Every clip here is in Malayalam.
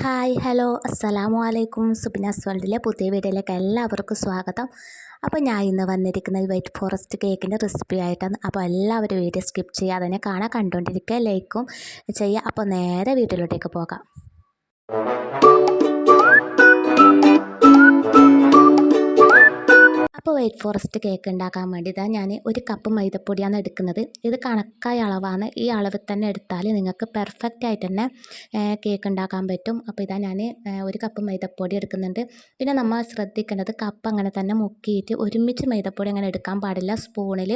Hi hello. അസ്സലാമു അലൈക്കും സുബിനാസ് വേൾഡിലെ പുതിയ വീഡിയോയിലേക്ക് എല്ലാവർക്കും സ്വാഗതം. അപ്പോൾ ഞാൻ ഇന്ന് വന്നിരിക്കുന്നത് വൈറ്റ് ഫോറസ്റ്റ് കേക്കിന്റെ റെസിപ്പി ആയിട്ടാണ്. അപ്പോൾ എല്ലാവരും വീഡിയോ സ്കിപ്പ് ചെയ്യാതെ തന്നെ കാണാൻ കണ്ടുകൊണ്ടിരിക്കുക. ലൈക്കും ചെയ്യുക അപ്പോൾ നേരെ വീട്ടിലോട്ടേക്ക് പോകാം. അപ്പോൾ വൈറ്റ് ഫോറസ്റ്റ് കേക്ക് ഉണ്ടാക്കാൻ വേണ്ടി ഞാൻ ഒരു കപ്പ് മൈദപ്പൊടിയാണ് എടുക്കുന്നത്. ഇത് കണക്കായ അളവാണ്. ഈ അളവിൽ തന്നെ എടുത്താൽ നിങ്ങൾക്ക് പെർഫെക്റ്റ് ആയിട്ട് തന്നെ കേക്ക് ഉണ്ടാക്കാൻ പറ്റും. അപ്പോൾ ഇതാ ഞാൻ ഒരു കപ്പ് മൈദപ്പൊടി എടുക്കുന്നുണ്ട്. പിന്നെ നമ്മൾ ശ്രദ്ധിക്കേണ്ടത് കപ്പ് അങ്ങനെ തന്നെ മുക്കിയിട്ട് ഒരുമിച്ച് മൈദപ്പൊടി അങ്ങനെ എടുക്കാൻ പാടില്ല. സ്പൂണിൽ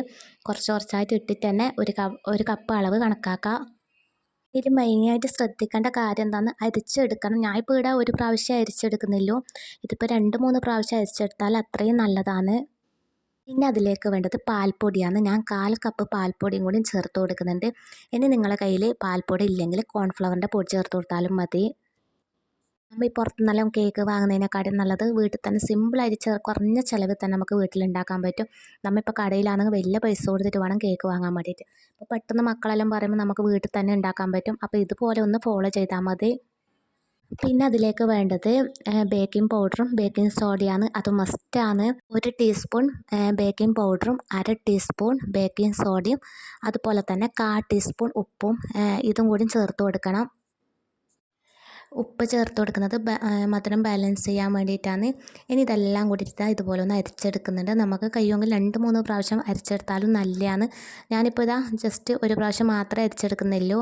കുറച്ച് കുറച്ചായിട്ട് ഇട്ടിട്ട് തന്നെ ഒരു ഒരു കപ്പ് അളവ് കണക്കാക്കുക ഇതിൽ മെയിനായിട്ട് ശ്രദ്ധിക്കേണ്ട കാര്യം എന്താണെന്ന് അരിച്ചെടുക്കണം. ഞാൻ ഇപ്പോൾ ഇവിടെ ഒരു പ്രാവശ്യം അരിച്ചെടുക്കുന്നില്ലോ. ഇതിപ്പോൾ രണ്ട് മൂന്ന് പ്രാവശ്യം അരിച്ചെടുത്താൽ അത്രയും നല്ലതാണ്. പിന്നെ അതിലേക്ക് വേണ്ടത് പാൽപ്പൊടിയാണ്. ഞാൻ കാൽ കപ്പ് പാൽപ്പൊടിയും കൂടി ചേർത്ത് കൊടുക്കുന്നുണ്ട്. ഇനി നിങ്ങളുടെ കയ്യിൽ പാൽപ്പൊടി ഇല്ലെങ്കിൽ കോൺഫ്ലവറിന്റെ പൊടി ചേർത്ത് കൊടുത്താലും മതി. നമ്മൾ ഈ പുറത്തുനിന്നെല്ലാം കേക്ക് വാങ്ങുന്നതിനെക്കാട്ടും നല്ലത് വീട്ടിൽ തന്നെ സിമ്പിളായിട്ട് ചെറു കുറഞ്ഞ ചിലവിൽ തന്നെ നമുക്ക് വീട്ടിലുണ്ടാക്കാൻ പറ്റും. നമ്മളിപ്പോൾ കടയിലാണെങ്കിൽ വലിയ പൈസ കൊടുത്തിട്ട് വേണം കേക്ക് വാങ്ങാൻ വേണ്ടിയിട്ട്. അപ്പോൾ പെട്ടെന്ന് മക്കളെല്ലാം പറയുമ്പോൾ നമുക്ക് വീട്ടിൽ തന്നെ ഉണ്ടാക്കാൻ പറ്റും. അപ്പോൾ ഇതുപോലെ ഒന്ന് ഫോളോ ചെയ്താൽ മതി. പിന്നെ അതിലേക്ക് വേണ്ടത് ബേക്കിംഗ് പൗഡറും ബേക്കിംഗ് സോഡയാണ് അത് മസ്റ്റാണ് ഒരു ടീസ്പൂൺ ബേക്കിംഗ് പൗഡറും അര ടീസ്പൂൺ ബേക്കിംഗ് സോഡയും അതുപോലെ തന്നെ കാ ടീസ്പൂൺ ഉപ്പും ഇതും കൂടി ചേർത്ത് കൊടുക്കണം. ഉപ്പ് ചേർത്ത് കൊടുക്കുന്നത് മധുരം ബാലൻസ് ചെയ്യാൻ വേണ്ടിയിട്ടാണ്. ഇനി ഇതെല്ലാം കൂടിയിട്ട് ഇതുപോലെ ഒന്ന് അരിച്ചെടുക്കുന്നുണ്ട്. നമുക്ക് കയ്യോങ്കിൽ രണ്ട് മൂന്ന് പ്രാവശ്യം അരിച്ചെടുത്താലും നല്ലതാണ്. ഞാനിപ്പോൾ ഇതാ ജസ്റ്റ് ഒരു പ്രാവശ്യം മാത്രമേ അരിച്ചെടുക്കുന്നുള്ളൂ.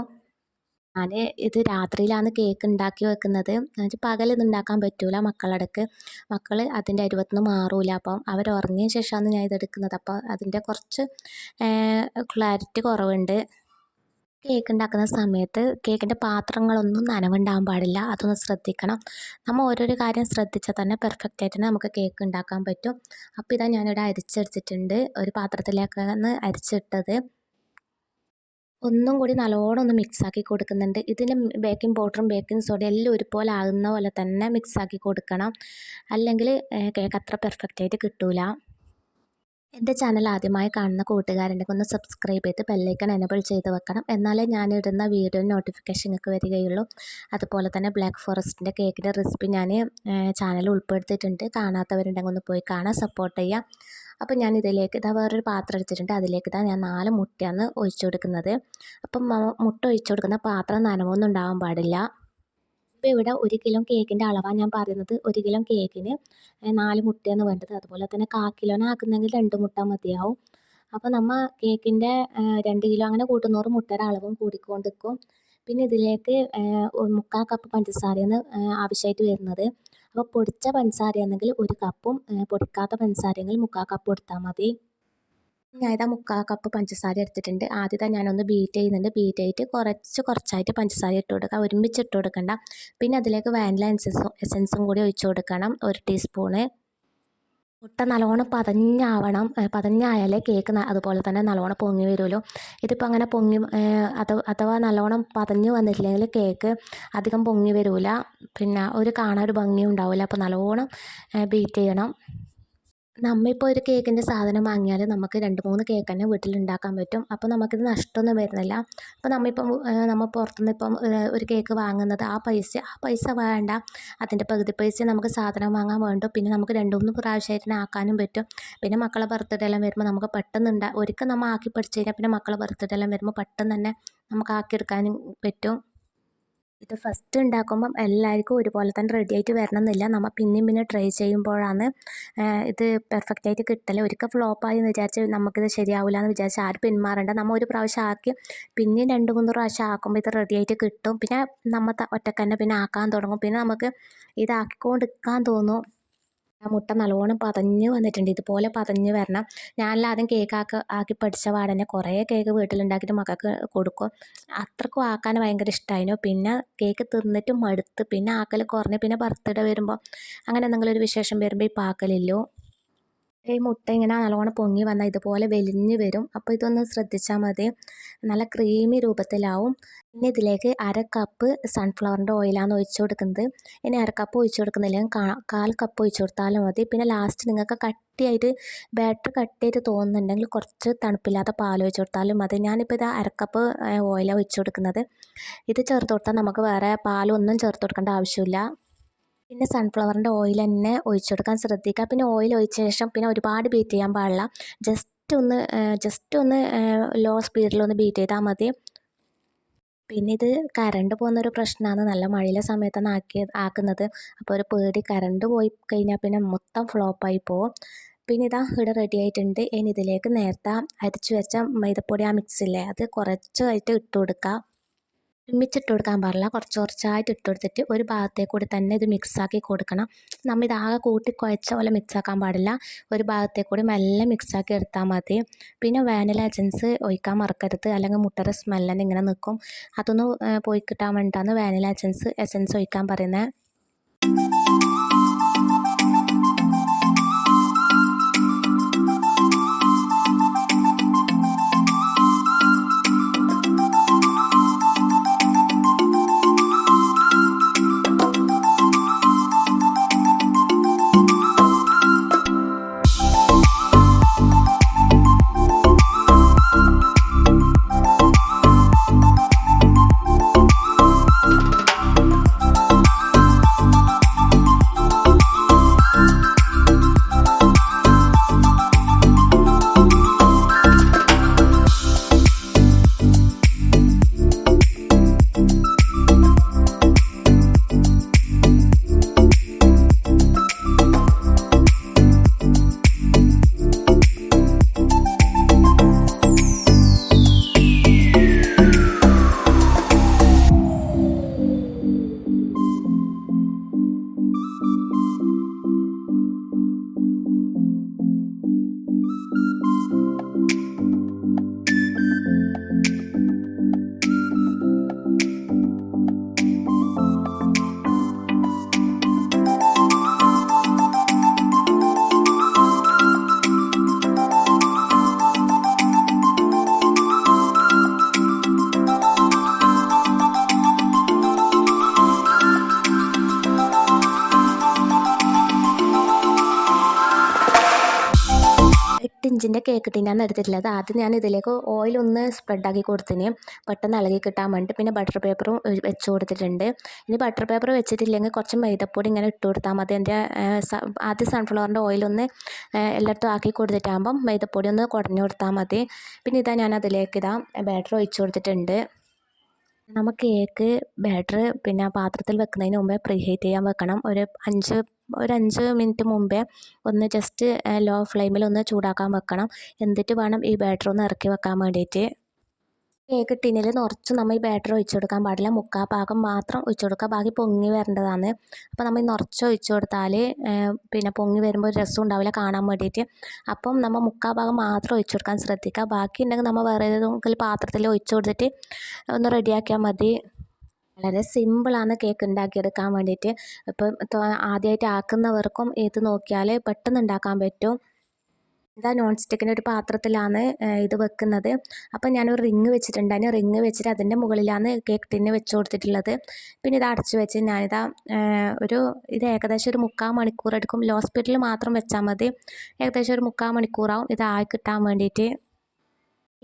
ഞാൻ ഇത് രാത്രിയിലാണ് കേക്ക് ഉണ്ടാക്കി വെക്കുന്നത്. എന്നുവെച്ചാൽ പകൽ ഉണ്ടാക്കാൻ പറ്റൂല മക്കളടക്ക്. മക്കൾ അതിന്റെ അരുപത്തിന് മാറൂല. അപ്പം അവർ ഉറങ്ങിയ ശേഷമാണ് ഞാൻ ഇതെടുക്കുന്നത് അപ്പോൾ അതിന്റെ കുറച്ച് ക്ലാരിറ്റി കുറവുണ്ട്. കേക്ക് ഉണ്ടാക്കുന്ന സമയത്ത് കേക്കിന്റെ പാത്രങ്ങളൊന്നും നനവുണ്ടാകാൻ പാടില്ല. അതൊന്ന് ശ്രദ്ധിക്കണം. നമ്മൾ ഓരോരോ കാര്യം ശ്രദ്ധിച്ചാൽ തന്നെ പെർഫെക്റ്റ് ആയിട്ട് നമുക്ക് കേക്ക് ഉണ്ടാക്കാൻ പറ്റും. അപ്പോൾ ഇതാ ഞാനിവിടെ അരിച്ചെടുത്തിട്ടുണ്ട്. ഒരു പാത്രത്തിലേക്കാണ് അരിച്ചിട്ടത്. ഒന്നും കൂടി നല്ലോണം ഒന്ന് മിക്സാക്കി കൊടുക്കുന്നുണ്ട്. ഇതിന് ബേക്കിംഗ് പൗഡറും ബേക്കിംഗ് സോഡയും എല്ലാം ഒരുപോലെ ആകുന്ന പോലെ തന്നെ മിക്സാക്കി കൊടുക്കണം. അല്ലെങ്കിൽ കേക്ക് അത്ര പെർഫെക്റ്റ് ആയിട്ട് കിട്ടില്ല എന്റെ ചാനൽ ആദ്യമായി കാണുന്ന കൂട്ടുകാരുണ്ടെങ്കിൽ ഒന്ന് സബ്സ്ക്രൈബ് ചെയ്ത് ബെല്ലൈക്കൺ എനബിൾ ചെയ്ത് വെക്കണം. എന്നാലേ ഞാനിടുന്ന വീഡിയോ നോട്ടിഫിക്കേഷൻ നിങ്ങൾക്ക് വരികയുള്ളൂ. അതുപോലെ തന്നെ ബ്ലാക്ക് ഫോറസ്റ്റിന്റെ കേക്കിന്റെ റെസിപ്പി ഞാൻ ചാനൽ ഉൾപ്പെടുത്തിയിട്ടുണ്ട്. കാണാത്തവരുണ്ടെങ്കിൽ ഒന്ന് പോയി കാണാൻ സപ്പോർട്ട് ചെയ്യാം അപ്പം ഞാൻ ഇതിലേക്ക് ഇതാ വേറൊരു പാത്രം എടുത്തിട്ടുണ്ട്. അതിലേക്ക് ഇതാ ഞാൻ നാല് മുട്ടയാണ് ഒഴിച്ചു കൊടുക്കുന്നത്. അപ്പം മുട്ട ഒഴിച്ചു കൊടുക്കുന്ന പാത്രം നനവൊന്നും ഉണ്ടാവാൻ പാടില്ല. ഇപ്പോൾ ഇവിടെ ഒരു കിലോ കേക്കിന്റെ അളവാണ് ഞാൻ പറയുന്നത്. ഒരു കിലോ കേക്കിന് നാല് മുട്ടയാണ് വേണ്ടത്. അതുപോലെ തന്നെ കാ കിലോനാക്കുന്നെങ്കിൽ രണ്ട് മുട്ട മതിയാവും. അപ്പോൾ നമ്മൾ കേക്കിന്റെ രണ്ട് കിലോ അങ്ങനെ കൂട്ടുന്നോറും മുട്ടയുടെ അളവും കൂടിക്കൊണ്ടിരിക്കും. പിന്നെ ഇതിലേക്ക് മുക്കാൽ കപ്പ് പഞ്ചസാരയാണ് ആവശ്യമായിട്ട് വരുന്നത്. അപ്പോൾ പൊടിച്ച പഞ്ചസാരയാണെങ്കിൽ ഒരു കപ്പും പൊടിക്കാത്ത പഞ്ചസാരയെങ്കിൽ മുക്കാൽ കപ്പ് എടുത്താൽ മതി. ഞാൻ ഇതാ മുക്കാൽ കപ്പ് പഞ്ചസാര എടുത്തിട്ടുണ്ട്. ആദ്യത്തെ ഞാനൊന്ന് ബീറ്റ് ചെയ്യുന്നുണ്ട്. ബീറ്റ് ചെയ്തിട്ട് കുറച്ച് കുറച്ചായിട്ട് പഞ്ചസാര ഇട്ട് കൊടുക്കുക. ഒരുമിച്ച് ഇട്ട് കൊടുക്കണ്ട. പിന്നെ അതിലേക്ക് വാനില എസൻസും എസൻസും കൂടി ഒഴിച്ച് കൊടുക്കണം. ഒരു ടീസ്പൂണ് മുട്ട നല്ലോണം പതഞ്ഞാവണം. പതഞ്ഞായാലേ കേക്ക് അതുപോലെ തന്നെ നല്ലോണം പൊങ്ങി വരുമല്ലോ ഇതിപ്പോൾ അങ്ങനെ പൊങ്ങി അഥവാ നല്ലോണം പതഞ്ഞ് വന്നിട്ടില്ലെങ്കിൽ കേക്ക് അധികം പൊങ്ങി വരില്ല പിന്നെ ഒരു കാണാൻ ഒരു ഭംഗി ഉണ്ടാവില്ല അപ്പോൾ നല്ലോണം ബീറ്റ് ചെയ്യണം. നമ്മളിപ്പോൾ ഒരു കേക്കിന്റെ സാധനം വാങ്ങിയാൽ നമുക്ക് രണ്ട് മൂന്ന് കേക്ക് തന്നെ വീട്ടിലുണ്ടാക്കാൻ പറ്റും. അപ്പോൾ നമുക്കിത് നഷ്ടമൊന്നും വരുന്നില്ല. അപ്പോൾ നമ്മളിപ്പം നമ്മൾ പുറത്തുനിന്ന് ഇപ്പം ഒരു കേക്ക് വാങ്ങുന്നത് ആ പൈസ ആ പൈസ വേണ്ട. അതിന്റെ പകുതി പൈസ നമുക്ക് സാധനം വാങ്ങാൻ വേണ്ടു. പിന്നെ നമുക്ക് രണ്ട് മൂന്ന് പ്രാവശ്യമായിട്ട് ആക്കാനും പറ്റും. പിന്നെ മക്കളെ ബർത്ത്ഡേ എല്ലാം വരുമ്പോൾ നമുക്ക് പെട്ടെന്ന് ഉണ്ടാ ഒരിക്കൽ നമ്മൾ ആക്കി പഠിച്ചു കഴിഞ്ഞാൽ പിന്നെ മക്കളെ ബർത്ത്ഡേ എല്ലാം വരുമ്പോൾ പെട്ടെന്ന് തന്നെ നമുക്ക് ആക്കിയെടുക്കാനും പറ്റും. ഇത് ഫസ്റ്റ് ഉണ്ടാക്കുമ്പം എല്ലാവർക്കും ഒരുപോലെ തന്നെ റെഡി ആയിട്ട് വരണമെന്നില്ല. നമ്മൾ പിന്നെയും പിന്നെ ട്രൈ ചെയ്യുമ്പോഴാണ് ഇത് പെർഫെക്റ്റ് ആയിട്ട് കിട്ടൽ. ഒരിക്കൽ ഫ്ലോപ്പായി എന്ന് വിചാരിച്ച് നമുക്കിത് ശരിയാവില്ല എന്ന് വിചാരിച്ച് ആരും പിന്മാറേണ്ട. നമ്മൾ ഒരു പ്രാവശ്യം ആക്കി പിന്നെയും രണ്ട് മൂന്ന് പ്രാവശ്യം ആക്കുമ്പോൾ ഇത് റെഡി ആയിട്ട് കിട്ടും. പിന്നെ നമ്മൾ ഒറ്റക്കന്നെ പിന്നെ ആക്കാൻ തുടങ്ങും. പിന്നെ നമുക്ക് ഇതാക്കിക്കൊണ്ടിരിക്കാൻ തോന്നും. മുട്ട നല്ലോണം പതഞ്ഞ് വന്നിട്ടുണ്ട്. ഇതുപോലെ പതഞ്ഞ് വരണം. ആദ്യം കേക്ക് ആക്കി ആക്കി പഠിച്ച പാടന്നെ കുറേ കേക്ക് വീട്ടിലുണ്ടാക്കിയിട്ട് മക്കൾക്ക് കൊടുക്കും. അത്രക്കും ആക്കാൻ ഭയങ്കര ഇഷ്ടമായിരുന്നു പിന്നെ കേക്ക് തിന്നിട്ട് മടുത്ത് പിന്നെ ആക്കൽ കുറഞ്ഞ് പിന്നെ ബർത്ത്ഡേ വരുമ്പോൾ അങ്ങനെ എന്തെങ്കിലും ഒരു വിശേഷം വരുമ്പോൾ ഈ പാക്കലില്ലോ. ഈ മുട്ട ഇങ്ങനെ നല്ലോണം പൊങ്ങി വന്നാൽ ഇതുപോലെ വെലിഞ്ഞ് വരും. അപ്പോൾ ഇതൊന്ന് ശ്രദ്ധിച്ചാൽ മതി. നല്ല ക്രീമി രൂപത്തിലാവും. പിന്നെ ഇതിലേക്ക് അര കപ്പ് സൺഫ്ലവറിന്റെ ഓയിലാണ് ഒഴിച്ചു കൊടുക്കുന്നത്. ഇനി അര കപ്പ് ഒഴിച്ചു കൊടുക്കുന്നില്ലെങ്കിൽ കാൽ കപ്പ് ഒഴിച്ചു കൊടുത്താലും മതി. പിന്നെ ലാസ്റ്റ് നിങ്ങൾക്ക് കട്ടിയായിട്ട് ബാറ്റർ കട്ടിയായിട്ട് തോന്നുന്നുണ്ടെങ്കിൽ കുറച്ച് തണുപ്പില്ലാത്ത പാൽ ഒഴിച്ചു കൊടുത്താലും മതി. ഞാനിപ്പോൾ ഇത് അര കപ്പ് ഓയിലാണ് ഒഴിച്ചു കൊടുക്കുന്നത്. ഇത് ചേർത്ത് കൊടുത്താൽ നമുക്ക് വേറെ പാലൊന്നും ചേർത്ത് കൊടുക്കേണ്ട ആവശ്യമില്ല. പിന്നെ സൺഫ്ലവറിന്റെ ഓയിൽ തന്നെ ഒഴിച്ചു കൊടുക്കാൻ ശ്രദ്ധിക്കുക. പിന്നെ ഓയിൽ ഒഴിച്ച ശേഷം പിന്നെ ഒരുപാട് ബീറ്റ് ചെയ്യാൻ പാടില്ല. ജസ്റ്റ് ഒന്ന് ജസ്റ്റ് ഒന്ന് ലോ സ്പീഡിലൊന്ന് ബീറ്റ് ചെയ്താൽ മതി. പിന്നെ ഇത് കറണ്ട് പോകുന്നൊരു പ്രശ്നമാണ് നല്ല മഴയിലെ സമയത്താണ് ആക്കി ആക്കുന്നത്. അപ്പോൾ ഒരു പേടി കറണ്ട് പോയി കഴിഞ്ഞാൽ പിന്നെ മൊത്തം ഫ്ലോപ്പായി പോകും പിന്നെ ഇതാ ഇവിടെ റെഡി ആയിട്ടുണ്ട്. ഇനി ഇതിലേക്ക് നേരത്തെ അരിച്ചു വെച്ച മൈദപ്പൊടി ആ മിക്സില്ലേ അത് കുറച്ചായിട്ട് ഇട്ട് കൊടുക്കുക ഒരുമിച്ചിട്ട് കൊടുക്കാൻ പാടില്ല. കുറച്ച് കുറച്ചായിട്ട് ഇട്ട് കൊടുത്തിട്ട് ഒരു ഭാഗത്തേക്ക് കൂടി തന്നെ ഇത് മിക്സാക്കി കൊടുക്കണം. നമ്മൾ ഇതാകെ കൂട്ടി കുഴച്ച പോലെ മിക്സാക്കാൻ പാടില്ല. ഒരു ഭാഗത്തേക്ക് കൂടി മെല്ലെ മിക്സാക്കി എടുത്താൽ മതി. പിന്നെ വാനില എസൻസ് ഒഴിക്കാൻ മറക്കരുത്. അല്ലെങ്കിൽ മുട്ടയുടെ സ്മെല്ലിന് ഇങ്ങനെ നിൽക്കും. അതൊന്ന് പോയി കിട്ടാൻ വേണ്ടിയിട്ടാണ് വാനില എസൻസ് എസൻസ് ഒഴിക്കാൻ പറയുന്നത്. ഇഞ്ചിന്റെ കേക്ക് ടിന്നാണ് എടുത്തിട്ടുള്ളത്. ആദ്യം ഞാൻ ഇതിലേക്ക് ഓയിൽ ഒന്ന് സ്പ്രെഡാക്കി കൊടുത്തിന് പെട്ടെന്ന് ഇളകി കിട്ടാൻ വേണ്ടി പിന്നെ ബട്ടർ പേപ്പറും വെച്ച് കൊടുത്തിട്ടുണ്ട്. ഇനി ബട്ടർ പേപ്പർ വെച്ചിട്ടില്ലെങ്കിൽ കുറച്ച് മൈദപ്പൊടി ഇങ്ങനെ ഇട്ട് കൊടുത്താൽ മതി. എന്റെ ആദ്യം സൺഫ്ലവറിന്റെ ഓയിലൊന്ന് എല്ലായിടത്തും ആക്കി കൊടുത്തിട്ടാകുമ്പം മൈദപ്പൊടി ഒന്ന് കുറഞ്ഞു കൊടുത്താൽ മതി. പിന്നെ ഇതാ ഞാൻ അതിലേക്ക് ഇതാ ബാറ്റർ ഒഴിച്ചു കൊടുത്തിട്ടുണ്ട്. നമ്മൾ കേക്ക് ബാറ്റർ പിന്നെ പാത്രത്തിൽ വെക്കുന്നതിന് മുമ്പേ പ്രീഹീറ്റ് ചെയ്യാൻ വെക്കണം. ഒരു അഞ്ച് ഒരു അഞ്ച് മിനിറ്റ് മുമ്പേ ഒന്ന് ജസ്റ്റ് ലോ ഫ്ലെയിമിൽ ഒന്ന് ചൂടാക്കാൻ വെക്കണം. എന്നിട്ട് വേണം ഈ ബാറ്റർ ഒന്ന് ഇറക്കി വെക്കാൻ വേണ്ടിയിട്ട് കേക്ക് ടിന്നിൽ നിറച്ച് നമ്മൾ ഈ ബാറ്റർ ഒഴിച്ചു കൊടുക്കാൻ പാടില്ല. മുക്കാൽ പാകം മാത്രം ഒഴിച്ചു കൊടുക്കുക. ബാക്കി പൊങ്ങി വരേണ്ടതാണ്. അപ്പോൾ നമ്മൾ നിറച്ച് ഒഴിച്ചു കൊടുത്താൽ പിന്നെ പൊങ്ങി വരുമ്പോൾ ഒരു രസം ഉണ്ടാവില്ല കാണാൻ വേണ്ടിയിട്ട് അപ്പം നമ്മൾ മുക്കാൽ ഭാഗം മാത്രം ഒഴിച്ചു കൊടുക്കാൻ ശ്രദ്ധിക്കുക. ബാക്കി ഉണ്ടെങ്കിൽ നമ്മൾ വേറെ ഏതെങ്കിലും പാത്രത്തിൽ ഒഴിച്ചു കൊടുത്തിട്ട് ഒന്ന് റെഡിയാക്കിയാൽ മതി. വളരെ സിമ്പിളാണ് കേക്ക് ഉണ്ടാക്കിയെടുക്കാൻ വേണ്ടിയിട്ട്. ഇപ്പം ആദ്യമായിട്ട് ആക്കുന്നവർക്കും ഇത് നോക്കിയാൽ പെട്ടെന്ന് ഉണ്ടാക്കാൻ പറ്റും. ഇതാ നോൺ സ്റ്റിക്കിന്റെ ഒരു പാത്രത്തിലാണ് ഇത് വെക്കുന്നത്. അപ്പം ഞാനൊരു റിങ് വെച്ചിട്ടുണ്ടായിരുന്നു റിങ് വെച്ചിട്ട് അതിന്റെ മുകളിലാണ് കേക്ക് ടിന്ന് വെച്ച് കൊടുത്തിട്ടുള്ളത്. പിന്നെ ഇത് അടച്ചു വെച്ച് ഞാനിതാ ഒരു ഇത് ഏകദേശം ഒരു മുക്കാൽ മണിക്കൂർ എടുക്കും ലോ മാത്രം വെച്ചാൽ മതി. ഏകദേശം ഒരു മുക്കാൽ മണിക്കൂറാവും ആയി കിട്ടാൻ വേണ്ടിയിട്ട്.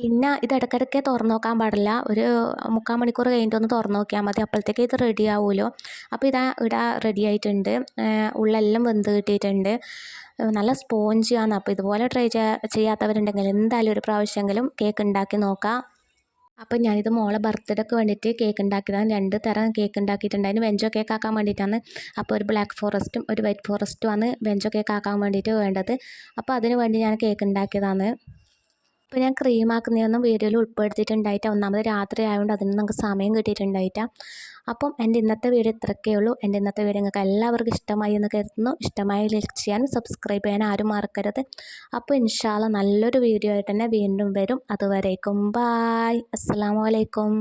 പിന്നെ ഇത് ഇടയ്ക്കിടയ്ക്ക് തുറന്നു നോക്കാൻ പാടില്ല. ഒരു മുക്കാൽ മണിക്കൂർ കഴിഞ്ഞിട്ട് തുറന്നു നോക്കിയാൽ മതി. അപ്പോഴത്തേക്ക് ഇത് റെഡി ആവുമല്ലോ അപ്പോൾ ഇതാ ഇടാ റെഡി ആയിട്ടുണ്ട്. ഉള്ളെല്ലാം വെന്ത് കിട്ടിയിട്ടുണ്ട്. നല്ല സ്പോഞ്ചിയാണ് അപ്പോൾ ഇതുപോലെ ട്രൈ ചെയ്യാത്തവരുണ്ടെങ്കിൽ എന്തായാലും ഒരു പ്രാവശ്യമെങ്കിലും കേക്ക് ഉണ്ടാക്കി നോക്കാം. അപ്പം ഞാനിത് മോളെ ബർത്ത്ഡേക്ക് വേണ്ടിയിട്ട് കേക്ക് ഉണ്ടാക്കിയതാണ്. രണ്ട് തരം കേക്ക് ഉണ്ടാക്കിയിട്ടുണ്ട്. ഉണ്ടാക്കിയിട്ടുണ്ടായിരുന്നു വെഞ്ചോ കേക്ക് ആക്കാൻ വേണ്ടിയിട്ടാണ്. അപ്പോൾ ഒരു ബ്ലാക്ക് ഫോറസ്റ്റും ഒരു വൈറ്റ് ഫോറസ്റ്റും ആണ് വെഞ്ചോ കേക്ക് ആക്കാൻ വേണ്ടിയിട്ട് വേണ്ടത്. അപ്പോൾ അതിന് വേണ്ടി ഞാൻ കേക്ക് ഉണ്ടാക്കിയതാണ്. ഇപ്പോൾ ഞാൻ ക്രീമാക്കുന്നതൊന്നും വീഡിയോയിൽ ഉൾപ്പെടുത്തിയിട്ടുണ്ടായിട്ട്. ഒന്നാമത് രാത്രി ആയതുകൊണ്ട് അതിന് നമുക്ക് സമയം കിട്ടിയിട്ടുണ്ടായിട്ട. അപ്പം എന്റെ ഇന്നത്തെ വീഡിയോ ഇത്രയൊക്കെ ഉള്ളൂ. എന്റെ ഇന്നത്തെ വീഡിയോ നിങ്ങൾക്ക് എല്ലാവർക്കും ഇഷ്ടമായി എന്ന് കരുതുന്നു. ഇഷ്ടമായി ലൈക്ക് ചെയ്യാനും സബ്സ്ക്രൈബ് ചെയ്യാനും ആരും മറക്കരുത്. അപ്പോൾ ഇൻഷാല്ല നല്ലൊരു വീഡിയോ ആയിട്ട് തന്നെ വീണ്ടും വരും. അതുവരേക്കും ബായ്. അസ്സാം വലൈക്കും